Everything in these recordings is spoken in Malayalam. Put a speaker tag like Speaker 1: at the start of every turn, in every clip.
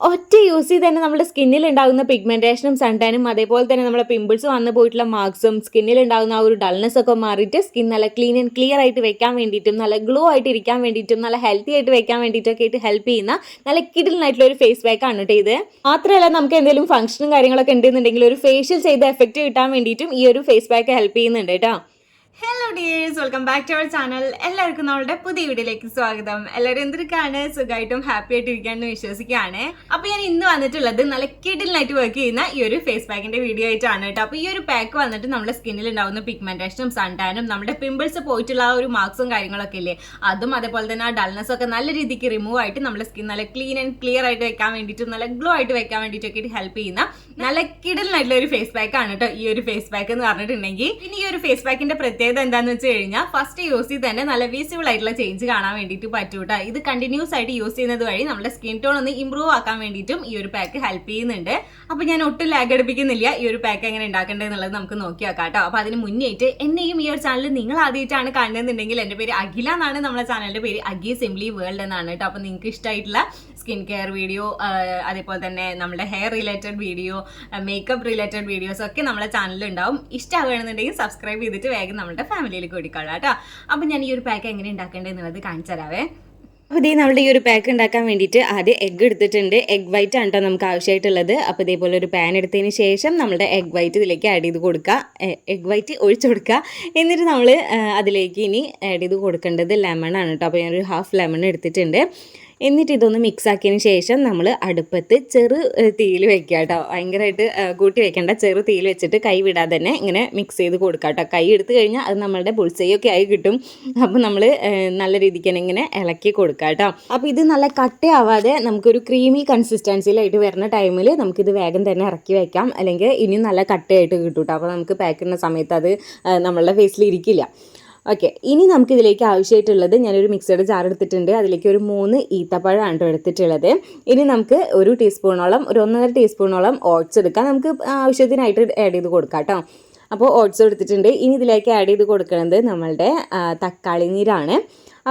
Speaker 1: ഒറ്റ യൂസ് ചെയ്ത് തന്നെ നമ്മുടെ സ്കിന്നിൽ ഉണ്ടാകുന്ന പിഗ്മെന്റേഷനും സൺടാനും അതേപോലെ തന്നെ നമ്മുടെ പിമ്പിൾസ് വന്നു പോയിട്ടുള്ള മാർക്സും സ്കിന്നിൽ ഉണ്ടാകുന്ന ആ ഒരു ഡൾനെസ് ഒക്കെ മാറിയിട്ട് സ്കിൻ നല്ല ക്ലീൻ ആൻഡ് ക്ലിയർ ആയിട്ട് വെക്കാൻ വേണ്ടിയിട്ടും നല്ല ഗ്ലോ ആയിട്ട് ഇരിക്കാൻ വേണ്ടിയിട്ടും നല്ല ഹെൽത്തി ആയിട്ട് വെക്കാൻ വേണ്ടിയിട്ടൊക്കെ ആയിട്ട് ഹെൽപ്പ് ചെയ്യുന്ന നല്ല കിഡിലായിട്ടുള്ള ഒരു ഫേസ് പാക്ക് ആണ് കേട്ടോ ഇത്. മാത്രമല്ല നമുക്ക് എന്തെങ്കിലും ഫംഗ്ഷനും കാര്യങ്ങളൊക്കെ ഉണ്ടെന്നുണ്ടെങ്കിൽ ഒരു ഫേഷ്യൽ ചെയ്ത എഫക്റ്റ് കിട്ടാൻ വേണ്ടിയിട്ടും ഈ ഒരു ഫേസ് പാക്ക് ഹെൽപ്പ് ചെയ്യുന്നുണ്ട് കേട്ടോ
Speaker 2: hello dears welcome back to our channel എല്ലാവർക്കും നമ്മളുടെ പുതിയ വീഡിയോയിലേക്ക് സ്വാഗതം. എല്ലാവരും എന്തൊക്കെയാണ് സുഖമായിട്ടും ഹാപ്പി ആയിട്ട് ഇരിക്കാമെന്ന് വിശ്വസിക്കുകയാണ്. അപ്പോൾ ഞാൻ ഇന്ന് വന്നിട്ടുള്ളത് നല്ല കിഡിലായിട്ട് വർക്ക് ചെയ്യുന്ന ഈ ഒരു ഫേസ് പാക്കിന്റെ വീഡിയോ ആയിട്ടാണ് കേട്ടോ. അപ്പോൾ ഈ ഒരു പാക്ക് വന്നിട്ട് നമ്മുടെ സ്കിന്നിൽ ഉണ്ടാകുന്ന പിഗ്മെന്റേഷനും സൺടാനും നമ്മുടെ പിമ്പിൾസ് പോയിട്ടുള്ള ആ ഒരു മാർക്സും കാര്യങ്ങളൊക്കെ ഇല്ലേ? അതും അതേപോലെ തന്നെ ആ ഡൾനെസ് ഒക്കെ നല്ല രീതിക്ക് റിമൂവ് ആയിട്ട് നമ്മുടെ സ്കിൻ നല്ല ക്ലീൻ ആൻഡ് ക്ലിയർ ആയിട്ട് വെക്കാൻ വേണ്ടിയിട്ടും നല്ല ഗ്ലോ ആയിട്ട് വെക്കാൻ വേണ്ടിയിട്ടൊക്കെ ഹെൽപ്പ് ചെയ്യുന്ന നല്ല കിഡിലായിട്ടുള്ള ഒരു ഫേസ് പാക്ക് ആണ് കേട്ടോ ഈ ഒരു ഫേസ് പാക്ക് എന്ന് പറഞ്ഞിട്ടുണ്ടെങ്കിൽ. ഇനി ഈ ഒരു ഫേസ് പാക്കിന്റെ പ്രത്യേകത എന്താന്ന് വെച്ച് കഴിഞ്ഞാൽ ഫസ്റ്റ് യൂസ് ചെയ്ത് തന്നെ നല്ല വിസിബിൾ ആയിട്ടുള്ള ചേഞ്ച് കാണാൻ വേണ്ടിയിട്ട് പറ്റൂട്ട ഇത് കണ്ടിന്യൂസ് ആയിട്ട് യൂസ് ചെയ്യുന്നത് വഴി നമ്മുടെ സ്കിൻ ടോൺ ഒന്ന് ഇംപ്രൂവ് ആക്കാൻ വേണ്ടിയിട്ടും ഈ ഒരു പാക്ക് ഹെൽപ്പ് ചെയ്യുന്നുണ്ട്. അപ്പോൾ ഞാൻ ഒട്ടും ലാഗ് അടുപ്പിക്കുന്നില്ല ഈ ഒരു പാക്ക് എങ്ങനെ ഉണ്ടാക്കേണ്ടത് എന്നുള്ളത് നമുക്ക് നോക്കി നോക്കാം കേട്ടോ അപ്പൊ അതിന് മുന്നേറ്റ് എന്നെയും ഈ ഒരു ചാനൽ നിങ്ങൾ ആദ്യമായിട്ടാണ് കാണുന്നുണ്ടെങ്കിൽ എന്റെ പേര് അഖില എന്നാണ്. നമ്മുടെ ചാനലിന്റെ പേര് അഖി സിംപ്ലി വേൾഡ് എന്നാണ് കേട്ടോ അപ്പോൾ നിങ്ങൾക്ക് ഇഷ്ടമായിട്ടുള്ള സ്കിൻ കെയർ വീഡിയോ അതേപോലെ തന്നെ നമ്മുടെ hair related video makeup related videos ഒക്കെ നമ്മുടെ ചാനലിൽ ഉണ്ടാവും ഇഷ്ടമാകണമെന്നുണ്ടെങ്കിൽ സബ്സ്ക്രൈബ് ചെയ്തിട്ട് വേഗം നമ്മുടെ ഫാമിലിയിൽ കൂടിക്കൊള്ളാം കേട്ടോ. അപ്പം ഞാൻ ഈ ഒരു പാക്ക് എങ്ങനെ ഉണ്ടാക്കേണ്ടത് എന്നുള്ളത് കാണിച്ചു തരാവേ.
Speaker 1: അപ്പോൾ ഇതേ നമ്മുടെ ഈ ഒരു പാക്ക് ഉണ്ടാക്കാൻ വേണ്ടിയിട്ട് ആദ്യം എഗ്ഗ് എടുത്തിട്ടുണ്ട്. എഗ് വൈറ്റ് ആണ് കേട്ടോ നമുക്ക് ആവശ്യമായിട്ടുള്ളത് അപ്പോൾ ഇതേപോലെ ഒരു പാൻ എടുത്തതിന് ശേഷം നമ്മുടെ എഗ് വൈറ്റ് ഇതിലേക്ക് ആഡ് ചെയ്ത് കൊടുക്കുക എഗ് വൈറ്റ് ഒഴിച്ചു കൊടുക്കുക എന്നിട്ട് നമ്മൾ അതിലേക്ക് ഇനി ആഡ് ചെയ്ത് കൊടുക്കേണ്ടത് ലെമൺ ആണ് കേട്ടോ അപ്പോൾ ഞാനൊരു ഹാഫ് ലെമൺ എടുത്തിട്ടുണ്ട്. എന്നിട്ട് ഇതൊന്ന് മിക്സ് ആക്കിയതിന് ശേഷം നമ്മൾ അടുപ്പത്ത് ചെറു തീയിൽ വെക്കുക കേട്ടോ. ഭയങ്കരമായിട്ട് കൂട്ടി വെക്കേണ്ട. ചെറു തീയിൽ വെച്ചിട്ട് കൈ വിടാതെ തന്നെ ഇങ്ങനെ മിക്സ് ചെയ്ത് കൊടുക്കുക കേട്ടോ. കൈ എടുത്തു കഴിഞ്ഞാൽ അത് നമ്മളുടെ പുൾസൈയൊക്കെ ആയി കിട്ടും. അപ്പോൾ നമ്മൾ നല്ല രീതിക്ക് തന്നെ ഇങ്ങനെ ഇളക്കി കൊടുക്കുക കേട്ടോ. അപ്പോൾ ഇത് നല്ല കട്ടയാവാതെ നമുക്കൊരു ക്രീമി കൺസിസ്റ്റൻസിയിലായിട്ട് വരുന്ന ടൈമിൽ നമുക്കിത് വേഗം തന്നെ ഇറക്കി വെക്കാം. അല്ലെങ്കിൽ ഇനിയും നല്ല കട്ടയായിട്ട് കിട്ടും കേട്ടോ അപ്പോൾ നമുക്ക് പാക്ക് ചെയ്യുന്ന സമയത്ത് അത് നമ്മളുടെ ഫേസിൽ ഇരിക്കില്ല. ഓക്കെ ഇനി നമുക്ക് ഇതിലേക്ക് ആവശ്യമായിട്ടുള്ളത് ഞാനൊരു മിക്സഡ് ജാർ എടുത്തിട്ടുണ്ട്. അതിലേക്ക് ഒരു മൂന്ന് ഈത്തപ്പഴമാണ് കേട്ടോ എടുത്തിട്ടുള്ളത്. ഇനി നമുക്ക് ഒരു ടീസ്പൂണോളം ഒരു ഒന്നര ടീസ്പൂണോളം ഓട്സ് എടുക്കാം. നമുക്ക് ആവശ്യത്തിനായിട്ട് ആഡ് ചെയ്ത് കൊടുക്കാം കേട്ടോ. അപ്പോൾ ഓട്സ് എടുത്തിട്ടുണ്ട്. ഇനി ഇതിലേക്ക് ആഡ് ചെയ്ത് കൊടുക്കുന്നത് നമ്മളുടെ തക്കാളി നീരാണ്.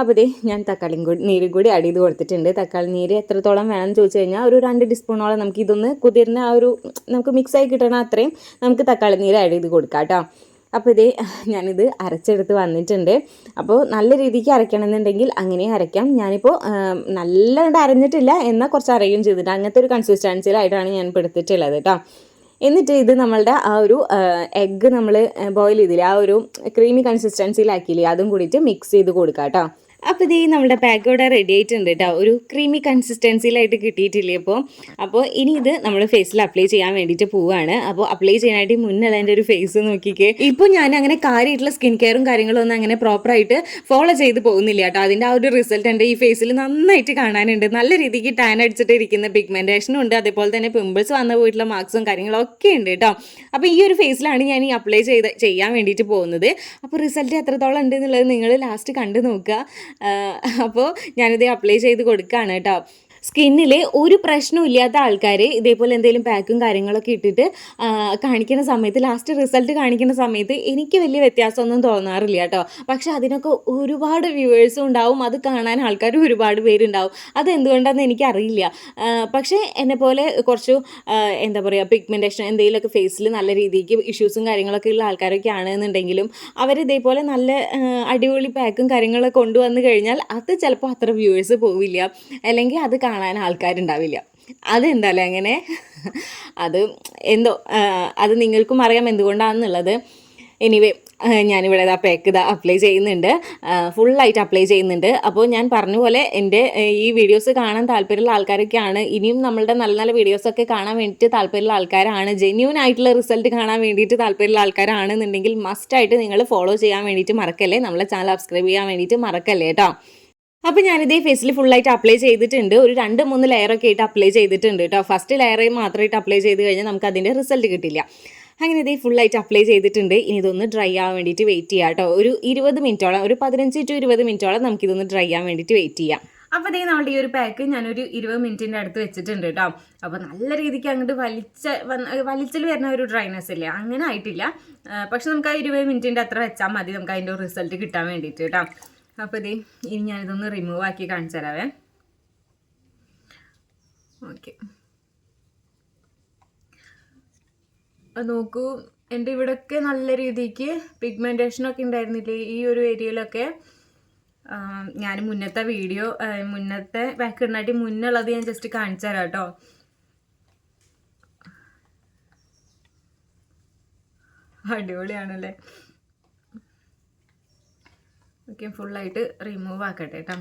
Speaker 1: അപ്പോൾ ഇതേ ഞാൻ തക്കാളി കൂടി നീരും കൂടി ആഡ് ചെയ്ത് കൊടുത്തിട്ടുണ്ട്. തക്കാളി നീര് എത്രത്തോളം വേണമെന്ന് ചോദിച്ചു കഴിഞ്ഞാൽ ഒരു രണ്ട് ടീസ്പൂണോളം നമുക്ക് ഇതൊന്ന് കുതിർന്ന ആ ഒരു നമുക്ക് മിക്സായി കിട്ടണം അത്രയും നമുക്ക് തക്കാളി നീര് ആഡ് ചെയ്ത് കൊടുക്കാം കേട്ടോ. അപ്പോൾ ഇതേ ഞാനിത് അരച്ചെടുത്ത് വന്നിട്ടുണ്ട്. അപ്പോൾ നല്ല രീതിക്ക് അരയ്ക്കണമെന്നുണ്ടെങ്കിൽ അങ്ങനെ അരയ്ക്കാം. ഞാനിപ്പോൾ നല്ലതായിട്ട് അരഞ്ഞിട്ടില്ല. എന്നാൽ കുറച്ച് അരയും ചെയ്തിട്ട് അങ്ങനത്തെ ഒരു കൺസിസ്റ്റൻസിയിലായിട്ടാണ് ഞാൻ ഇപ്പോൾ എടുത്തിട്ടുള്ളത് കേട്ടോ. എന്നിട്ട് ഇത് നമ്മളുടെ ആ ഒരു എഗ്ഗ് നമ്മൾ ബോയിൽ ചെയ്തില്ലേ? ആ ഒരു ക്രീമി കൺസിസ്റ്റൻസിയിലാക്കിയില്ലേ അതും കൂടിയിട്ട് മിക്സ് ചെയ്ത് കൊടുക്കാം കേട്ടോ. അപ്പോൾ ഇതേ നമ്മുടെ പാക്ക് ഇവിടെ റെഡി ആയിട്ടുണ്ട് കേട്ടോ ഒരു ക്രീമി കൺസിസ്റ്റൻസിയിലായിട്ട് കിട്ടിയിട്ടില്ലേ അപ്പോൾ അപ്പോൾ ഇനി ഇത് നമ്മൾ ഫേസിൽ അപ്ലൈ ചെയ്യാൻ വേണ്ടിയിട്ട് പോവുകയാണ് അപ്പോൾ അപ്ലൈ ചെയ്യാനായിട്ട് മുന്നേ എന്റെ ഒരു ഫേസ് നോക്കിക്കേ. ഇപ്പോൾ ഞാൻ അങ്ങനെ കാര്യമായിട്ടുള്ള സ്കിൻ കെയറും കാര്യങ്ങളും ഒന്നും അങ്ങനെ പ്രോപ്പറായിട്ട് ഫോളോ ചെയ്ത് പോകുന്നില്ല കേട്ടോ അതിന്റെ ആ ഒരു റിസൾട്ട് എന്റെ ഈ ഫേസിൽ നന്നായിട്ട് കാണാനുണ്ട്. നല്ല രീതിക്ക് ടാൻ അടിച്ചിട്ട് ഇരിക്കുന്ന പിഗ്മെന്റേഷനും ഉണ്ട്. അതേപോലെ തന്നെ പിമ്പിൾസ് വന്ന പോയിട്ടുള്ള മാർക്സും കാര്യങ്ങളും ഒക്കെ ഉണ്ട് കേട്ടോ അപ്പോൾ ഈ ഒരു ഫേസിലാണ് ഞാൻ ഈ അപ്ലൈ ചെയ്ത് ചെയ്യാൻ വേണ്ടിയിട്ട് പോകുന്നത്. അപ്പോൾ റിസൾട്ട് എത്രത്തോളം ഉണ്ട് എന്നുള്ളത് നിങ്ങൾ ലാസ്റ്റ് കണ്ടു നോക്കുക. അപ്പോൾ ഞാനിത് അപ്ലൈ ചെയ്ത് കൊടുക്കുകയാണ് കേട്ടോ. സ്കിന്നിൽ ഒരു പ്രശ്നവും ഇല്ലാത്ത ആൾക്കാർ ഇതേപോലെ എന്തെങ്കിലും പാക്കും കാര്യങ്ങളൊക്കെ ഇട്ടിട്ട് കാണിക്കുന്ന സമയത്ത് ലാസ്റ്റ് റിസൾട്ട് കാണിക്കുന്ന സമയത്ത് എനിക്ക് വലിയ വ്യത്യാസമൊന്നും തോന്നാറില്ല കേട്ടോ. പക്ഷെ അതിനൊക്കെ ഒരുപാട് വ്യൂവേഴ്സും ഉണ്ടാവും അത് കാണാൻ ആൾക്കാർ ഒരുപാട് പേരുണ്ടാവും. അതെന്തുകൊണ്ടാണെന്ന് എനിക്കറിയില്ല. പക്ഷേ എന്നെ പോലെ കുറച്ച് എന്താ പറയുക പിഗ്മെന്റേഷൻ എന്തെങ്കിലുമൊക്കെ ഫേസിൽ നല്ല രീതിക്ക് ഇഷ്യൂസും കാര്യങ്ങളൊക്കെ ഉള്ള ആൾക്കാരൊക്കെ ആണെന്നുണ്ടെങ്കിലും അവർ ഇതേപോലെ നല്ല അടിപൊളി പാക്കും കാര്യങ്ങളൊക്കെ കൊണ്ടുവന്നു കഴിഞ്ഞാൽ അത് ചിലപ്പോൾ അത്ര വ്യൂവേഴ്സ് പോവില്ല. അല്ലെങ്കിൽ അത് കാണാൻ ആൾക്കാരുണ്ടാവില്ല. അതെന്തായാലും അങ്ങനെ. അത് എന്തോ അത് നിങ്ങൾക്കും അറിയാം എന്തുകൊണ്ടാണെന്നുള്ളത് എനിവേ ഞാനിവിടെ ഇതാ പാക്ക് ഇതാ അപ്ലൈ ചെയ്യുന്നുണ്ട്. ഫുള്ളായിട്ട് അപ്ലൈ ചെയ്യുന്നുണ്ട്. അപ്പോൾ ഞാൻ പറഞ്ഞ പോലെ എന്റെ ഈ വീഡിയോസ് കാണാൻ താല്പര്യമുള്ള ആൾക്കാരൊക്കെയാണ്. ഇനിയും നമ്മളുടെ നല്ല നല്ല വീഡിയോസൊക്കെ കാണാൻ വേണ്ടിയിട്ട് താല്പര്യമുള്ള ആൾക്കാരാണ്. ജെന്യൂൻ ആയിട്ടുള്ള റിസൾട്ട് കാണാൻ വേണ്ടിയിട്ട് താല്പര്യമുള്ള ആൾക്കാരാണെന്നുണ്ടെങ്കിൽ മസ്റ്റായിട്ട് നിങ്ങൾ ഫോളോ ചെയ്യാൻ വേണ്ടിയിട്ട് മറക്കല്ലേ? നമ്മളെ ചാനൽ സബ്സ്ക്രൈബ് ചെയ്യാൻ വേണ്ടിയിട്ട് മറക്കല്ലേ കേട്ടോ അപ്പോൾ ഞാനിതേ ഫേസിൽ ഫുള്ളായിട്ട് അപ്ലൈ ചെയ്തിട്ടുണ്ട്. ഒരു രണ്ട് മൂന്ന് ലെയറൊക്കെ ആയിട്ട് അപ്ലൈ ചെയ്തിട്ടുണ്ട് കേട്ടോ ഫസ്റ്റ് ലെയർ മാത്രമായിട്ട് അപ്ലൈ ചെയ്ത് കഴിഞ്ഞാൽ നമുക്ക് അതിന്റെ റിസൾട്ട് കിട്ടില്ല. അങ്ങനെ ഇതേ ഫുള്ളായിട്ട് അപ്ലൈ ചെയ്തിട്ടുണ്ട്. ഇനി ഇതൊന്ന് ഡ്രൈ ആവാൻ വേണ്ടിയിട്ട് വെയിറ്റ് ചെയ്യാം കേട്ടോ ഒരു ഇരുപത് മിനിറ്റോളം ഒരു പതിനഞ്ച് ടു ഇരുപത് മിനിറ്റോളം നമുക്ക് നമുക്കിതൊന്ന് ഡ്രൈ ആവാൻ വേണ്ടിയിട്ട് വെയിറ്റ് ചെയ്യാം.
Speaker 2: അപ്പോൾ ഇതേ നമ്മുടെ ഈ ഒരു പാക്ക് ഞാനൊരു ഇരുപത് മിനിറ്റിന്റെ അടുത്ത് വെച്ചിട്ടുണ്ട് കേട്ടോ അപ്പോൾ നല്ല രീതിക്ക് അങ്ങോട്ട് വലിച്ച വലിച്ചിൽ വരുന്ന ഒരു ഡ്രൈനെസ് ഇല്ലേ? അങ്ങനെ ആയിട്ടില്ല. പക്ഷെ നമുക്ക് ആ ഇരുപത് മിനിറ്റിന്റെ അത്ര വെച്ചാൽ മതി. നമുക്ക് അതിന്റെ റിസൾട്ട് കിട്ടാൻ വേണ്ടിയിട്ട് കേട്ടോ അപ്പോൾ ഇതേ ഇനി ഞാനിതൊന്ന് റിമൂവ് ആക്കി കാണിച്ചു തരാവേ. ഓക്കെ നോക്കൂ എന്റെ ഇവിടെയൊക്കെ നല്ല രീതിക്ക് പിഗ്മെന്റേഷനൊക്കെ ഉണ്ടായിരുന്നില്ലേ ഈ ഒരു ഏരിയയിലൊക്കെ ഞാൻ മുന്നത്തെ വീഡിയോ മുന്നത്തെ ബാക്കിടുന്നാട്ടി മുന്നുള്ളത് ഞാൻ ജസ്റ്റ് കാണിച്ചു തരാം കേട്ടോ. അടിപൊളിയാണല്ലേ? ഓക്കെ ഫുള്ളായിട്ട് റിമൂവ് ആക്കട്ടെ കേട്ടോ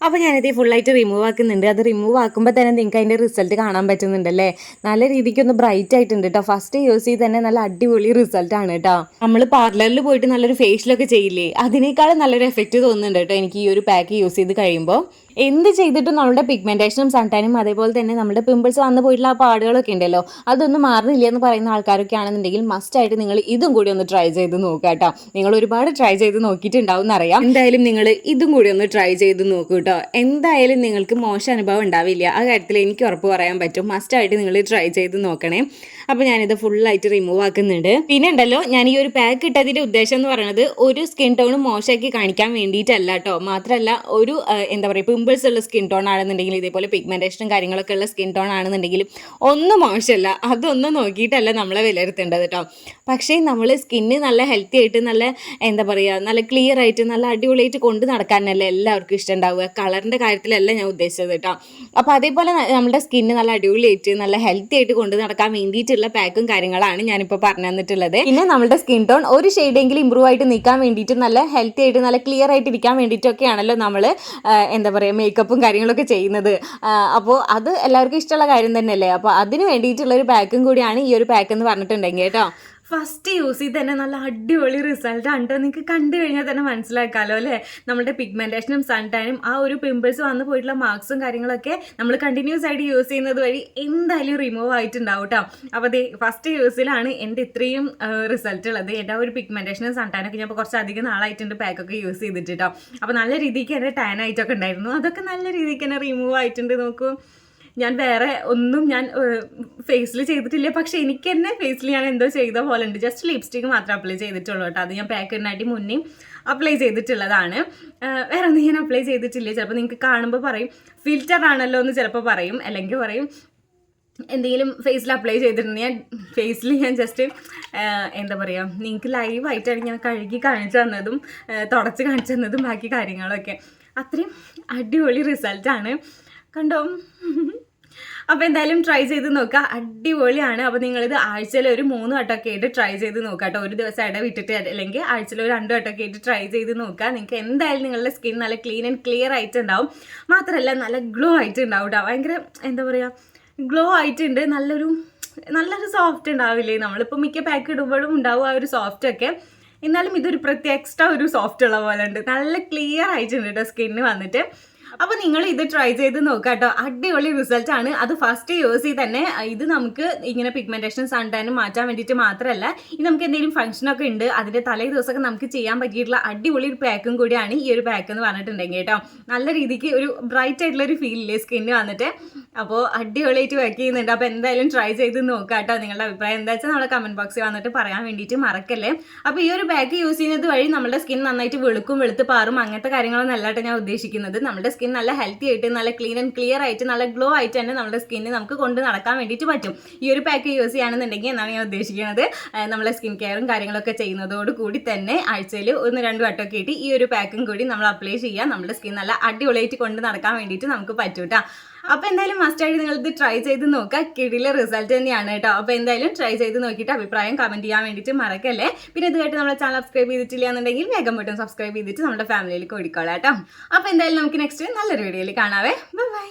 Speaker 1: അപ്പോൾ ഞാനിത് ഫുള്ളായിട്ട് റിമൂവ് ആക്കുന്നുണ്ട്. അത് റിമൂവ് ആക്കുമ്പോൾ തന്നെ നിങ്ങൾക്ക് അതിന്റെ റിസൾട്ട് കാണാൻ പറ്റുന്നുണ്ടല്ലേ? നല്ല രീതിക്ക് ഒന്ന് ബ്രൈറ്റ് ആയിട്ടുണ്ട് കേട്ടോ ഫസ്റ്റ് യൂസ് ചെയ്ത് തന്നെ നല്ല അടിപൊളി റിസൾട്ട് ആണ് കേട്ടോ നമ്മൾ പാർലറിൽ പോയിട്ട് നല്ലൊരു ഫേഷ്യലൊക്കെ ചെയ്യില്ലേ? അതിനേക്കാളും നല്ലൊരു എഫക്റ്റ് തോന്നുന്നുണ്ട് കേട്ടോ എനിക്ക് ഈ ഒരു പാക്ക് യൂസ് ചെയ്ത് കഴിയുമ്പോൾ എന്ത് ചെയ്തിട്ടും നമ്മുടെ പിഗ്മെന്റേഷനും സൺടാനും അതേപോലെ തന്നെ നമ്മുടെ പിമ്പിൾസ് വന്നു പോയിട്ടുള്ള ആ പാടുകളൊക്കെ ഉണ്ടല്ലോ അതൊന്നും മാറുന്നില്ല എന്ന് പറയുന്ന ആൾക്കാരൊക്കെ ആണെന്നുണ്ടെങ്കിൽ മസ്റ്റ് ആയിട്ട് നിങ്ങൾ ഇതും കൂടി ഒന്ന് ട്രൈ ചെയ്ത് നോക്കുക കേട്ടോ. നിങ്ങൾ ഒരുപാട് ട്രൈ ചെയ്ത് നോക്കിയിട്ടുണ്ടാവും എന്നറിയാം എന്തായാലും നിങ്ങൾ ഇതും കൂടി ഒന്ന് ട്രൈ ചെയ്ത് നോക്കൂ കേട്ടോ. എന്തായാലും നിങ്ങൾക്ക് മോശം അനുഭവം ഉണ്ടാവില്ല. ആ കാര്യത്തിൽ എനിക്ക് ഉറപ്പ് പറയാൻ പറ്റും. മസ്റ്റ് ആയിട്ട് നിങ്ങൾ ട്രൈ ചെയ്ത് നോക്കണേ. അപ്പോൾ ഞാനിത് ഫുള്ളായിട്ട് റിമൂവ് ആക്കുന്നുണ്ട്. പിന്നെ ഉണ്ടല്ലോ ഞാൻ ഈ ഒരു പാക്ക് ഇട്ടതിന്റെ ഉദ്ദേശം എന്ന് പറയുന്നത് ഒരു സ്കിൻ ടോൺ മോശമാക്കി കാണിക്കാൻ വേണ്ടിയിട്ടല്ല കേട്ടോ. മാത്രമല്ല ഒരു എന്താ പറയുക പിമ്പിൾസ് ഉള്ള സ്കിൻ ടോൺ ആണെന്നുണ്ടെങ്കിൽ ഇതേപോലെ പിഗ്മെന്റേഷനും കാര്യങ്ങളൊക്കെ ഉള്ള സ്കിൻ ടോൺ ആണെന്നുണ്ടെങ്കിലും ഒന്നും മോശമല്ല. അതൊന്നും നോക്കിയിട്ടല്ല നമ്മളെ വിലയിരുത്തേണ്ടത് കേട്ടോ പക്ഷേ നമ്മൾ സ്കിന്ന് നല്ല ഹെൽത്തി ആയിട്ട് നല്ല എന്താ പറയുക നല്ല ക്ലിയർ ആയിട്ട് നല്ല അടിപൊളിയായിട്ട് കൊണ്ട് നടക്കാനല്ലേ എല്ലാവർക്കും ഇഷ്ടം ഉണ്ടാവുക കളറിന്റെ കാര്യത്തിലല്ല ഞാൻ ഉദ്ദേശിച്ചത് കേട്ടോ അപ്പോൾ അതേപോലെ നമ്മുടെ സ്കിന്ന് നല്ല അടിപൊളിയായിട്ട് നല്ല ഹെൽത്തി ആയിട്ട് കൊണ്ട് നടക്കാൻ വേണ്ടിയിട്ടുള്ള പാക്കും കാര്യങ്ങളാണ് ഞാനിപ്പോൾ പറഞ്ഞു തന്നിട്ടുള്ളത്. പിന്നെ നമ്മുടെ സ്കിൻ ടോൺ ഒരു ഷെയ്ഡെങ്കിലും ഇമ്പ്രൂവ് ആയിട്ട് നിൽക്കാൻ വേണ്ടിയിട്ട് നല്ല ഹെൽത്തി ആയിട്ട് നല്ല ക്ലിയർ ആയിട്ട് ഇരിക്കാൻ വേണ്ടിയിട്ടൊക്കെയാണല്ലോ നമ്മൾ എന്താ പറയുക മേക്കപ്പും കാര്യങ്ങളൊക്കെ ചെയ്യുന്നത്. അപ്പോൾ അത് എല്ലാവർക്കും ഇഷ്ടമുള്ള കാര്യം തന്നെയല്ലേ? അപ്പോൾ അതിന് വേണ്ടിയിട്ടുള്ള ഒരു പാക്കും കൂടിയാണ് ഈ ഒരു പാക്ക് എന്ന് പറഞ്ഞിട്ടുണ്ടെങ്കിൽ കേട്ടോ.
Speaker 2: ഫസ്റ്റ് യൂസ് ചെയ്ത് തന്നെ നല്ല അടിപൊളി റിസൾട്ട് കേട്ടോ നിങ്ങൾക്ക് കണ്ടു കഴിഞ്ഞാൽ തന്നെ മനസ്സിലാക്കാമല്ലോ അല്ലേ? നമ്മുടെ പിഗ്മെന്റേഷനും സൺടൈനും ആ ഒരു പിമ്പിൾസ് വന്നു പോയിട്ടുള്ള മാർക്സും കാര്യങ്ങളൊക്കെ നമ്മൾ കണ്ടിന്യൂസ് ആയിട്ട് യൂസ് ചെയ്യുന്നത് വഴി എന്തായാലും റിമൂവ് ആയിട്ടുണ്ടാവും കേട്ടോ അപ്പോൾ അതെ ഫസ്റ്റ് യൂസിലാണ് എന്റെ ഇത്രയും റിസൾട്ട് ഉള്ളത്. എന്റെ ആ ഒരു പിഗ്മെന്റേഷനും സൺടൈനൊക്കെ ഞാൻ ഇപ്പോൾ കുറച്ച് അധികം നാളായിട്ടുണ്ട് പാക്കൊക്കെ യൂസ് ചെയ്തിട്ട് കേട്ടോ അപ്പോൾ നല്ല രീതിക്ക് എന്റെ ടാൻ ആയിട്ടൊക്കെ ഉണ്ടായിരുന്നു. അതൊക്കെ നല്ല രീതിക്ക് തന്നെ റിമൂവ് ആയിട്ടുണ്ട്. നോക്കൂ. ഞാൻ വേറെ ഒന്നും ഞാൻ ഫേസിൽ ചെയ്തിട്ടില്ല. പക്ഷെ എനിക്ക് തന്നെ ഫേസിൽ ഞാൻ എന്തോ ചെയ്ത പോലെ ഉണ്ട് ജസ്റ്റ് ലിപ്സ്റ്റിക്ക് മാത്രം അപ്ലൈ ചെയ്തിട്ടുള്ളൂ കേട്ടോ. അത് ഞാൻ പാക്കറ്റിനായിട്ട് മുന്നേ അപ്ലൈ ചെയ്തിട്ടുള്ളതാണ്. വേറെ ഒന്നും ഞാൻ അപ്ലൈ ചെയ്തിട്ടില്ല. ചിലപ്പോൾ നിങ്ങൾക്ക് കാണുമ്പോൾ പറയും. ഫിൽറ്റർ ആണല്ലോ എന്ന് ചിലപ്പോൾ പറയും. അല്ലെങ്കിൽ പറയും എന്തെങ്കിലും ഫേസിൽ അപ്ലൈ ചെയ്തിട്ടുണ്ട്. ഞാൻ ഫേസിൽ ഞാൻ ജസ്റ്റ് എന്താ പറയുക നിങ്ങൾക്ക് ലൈവായിട്ടാണ് ഞാൻ കഴുകി കാണിച്ചു തന്നതും തുടച്ച് കാണിച്ചു തന്നതും ബാക്കി കാര്യങ്ങളൊക്കെ. അത്രയും അടിപൊളി റിസൾട്ടാണ് കണ്ടോ? അപ്പോൾ എന്തായാലും ട്രൈ ചെയ്ത് നോക്കുക അടിപൊളിയാണ്. അപ്പോൾ നിങ്ങളിത് ആഴ്ചയിൽ ഒരു മൂന്ന് വട്ടമൊക്കെ ആയിട്ട് ട്രൈ ചെയ്ത് നോക്കുക കേട്ടോ. ഒരു ദിവസം ഇട വിട്ടിട്ട് അല്ലെങ്കിൽ ആഴ്ചയിൽ ഒരു രണ്ട് വട്ടമൊക്കെ ആയിട്ട് ട്രൈ ചെയ്ത് നോക്കുക നിങ്ങൾക്ക് എന്തായാലും നിങ്ങളുടെ സ്കിൻ നല്ല ക്ലീൻ ആൻഡ് ക്ലിയർ ആയിട്ടുണ്ടാവും. മാത്രമല്ല നല്ല ഗ്ലോ ആയിട്ടുണ്ടാവും കേട്ടോ ഭയങ്കര എന്താ പറയുക ഗ്ലോ ആയിട്ടുണ്ട്. നല്ലൊരു നല്ലൊരു സോഫ്റ്റ് ഉണ്ടാവില്ലേ? നമ്മളിപ്പോൾ മിക്ക പാക്ക് ഇടുമ്പോഴും ഉണ്ടാവും ആ ഒരു സോഫ്റ്റ് ഒക്കെ. എന്നാലും ഇതൊരു പ്രത്യേക എക്സ്ട്രാ ഒരു സോഫ്റ്റ് ഉള്ള പോലെ ഉണ്ട്. നല്ല ക്ലിയർ ആയിട്ടുണ്ട് കേട്ടോ സ്കിന്ന് വന്നിട്ട്. അപ്പോൾ നിങ്ങൾ ഇത് ട്രൈ ചെയ്ത് നോക്കുക കേട്ടോ അടിപൊളി റിസൾട്ട് ആണ്. അത് ഫസ്റ്റ് യൂസ് ചെയ്ത് തന്നെ ഇത് നമുക്ക് ഇങ്ങനെ പിഗ്മെന്റേഷൻ സൺടാനും മാറ്റാൻ വേണ്ടിയിട്ട് മാത്രമല്ല ഇത് നമുക്ക് എന്തെങ്കിലും ഫംഗ്ഷൻ ഒക്കെ ഉണ്ട് അതിന്റെ തലേ ദിവസമൊക്കെ നമുക്ക് ചെയ്യാൻ പറ്റിയിട്ടുള്ള അടിപൊളി ഒരു പാക്കും കൂടിയാണ് ഈ ഒരു പാക്ക് എന്ന് പറഞ്ഞിട്ടുണ്ടെങ്കിൽ കേട്ടോ. നല്ല രീതിക്ക് ഒരു ബ്രൈറ്റ് ആയിട്ടുള്ള ഒരു ഫീലില്ലേ സ്കിന്ന് വന്നിട്ട്? അപ്പോൾ അടിപൊളിയായിട്ട് വർക്ക് ചെയ്യുന്നുണ്ട്. അപ്പോൾ എന്തായാലും ട്രൈ ചെയ്ത് നോക്കാട്ടോ. കേട്ടോ നിങ്ങളുടെ അഭിപ്രായം എന്താ വെച്ചാൽ നമ്മുടെ കമന്റ് ബോക്സിൽ വന്നിട്ട് പറയാൻ വേണ്ടിയിട്ട് മറക്കല്ലേ. അപ്പോൾ ഈ ഒരു പാക്ക് യൂസ് ചെയ്യുന്നത് വഴി നമ്മുടെ സ്കിൻ നന്നായിട്ട് വെളുക്കും വെളുത്ത് പാറും അങ്ങനത്തെ കാര്യങ്ങളൊന്നും അല്ലാട്ടോ ഞാൻ ഉദ്ദേശിക്കുന്നത്. നമ്മുടെ സ്കിൻ നല്ല ഹെൽത്തി ആയിട്ട് നല്ല ക്ലീൻ ആൻഡ് ക്ലിയർ ആയിട്ട് നല്ല ഗ്ലോ ആയിട്ട് തന്നെ നമ്മുടെ സ്കിന്നിന് നമുക്ക് കൊണ്ട് നടക്കാൻ വേണ്ടിയിട്ട് പറ്റും. ഈ ഒരു പാക്ക് യൂസ് ചെയ്യുകയാണെന്നുണ്ടെങ്കിൽ എന്നാണ് ഞാൻ ഉദ്ദേശിക്കുന്നത്. നമ്മളെ സ്കിൻ കെയറും കാര്യങ്ങളൊക്കെ ചെയ്യുന്നതോട് കൂടി തന്നെ ആഴ്ചയിൽ ഒന്ന് രണ്ട് വട്ടമൊക്കെ ഇട്ട് ഈ ഒരു പാക്കും കൂടി നമ്മൾ അപ്ലൈ ചെയ്യുക നമ്മുടെ സ്കിൻ നല്ല അടിപൊളിയായിട്ട് കൊണ്ട് നടക്കാൻ വേണ്ടിയിട്ട് നമുക്ക് പറ്റും കേട്ടോ അപ്പോൾ എന്തായാലും മസ്റ്റായിട്ട് ഇത് ട്രൈ ചെയ്ത് നോക്കുക. കിടിലെ റിസൾട്ട് തന്നെയാണ് കേട്ടോ. അപ്പോൾ എന്തായാലും ട്രൈ ചെയ്ത് നോക്കിയിട്ട് അഭിപ്രായം കമന്റ് ചെയ്യാൻ വേണ്ടിട്ട് മറക്കല്ലേ? പിന്നെ ഇതുമായിട്ട് നമ്മുടെ ചാനൽ സബ്സ്ക്രൈബ് ചെയ്തിട്ടില്ല എന്നുണ്ടെങ്കിൽ വേഗം പെട്ടെന്ന് സബ്സ്ക്രൈബ് ചെയ്തിട്ട് നമ്മുടെ ഫാമിലിയിലേക്ക് ഓടിക്കോളാം കേട്ടോ. അപ്പോൾ എന്തായാലും നമുക്ക് നെക്സ്റ്റ് നല്ലൊരു വീഡിയോയിൽ കാണാവേ. ബൈ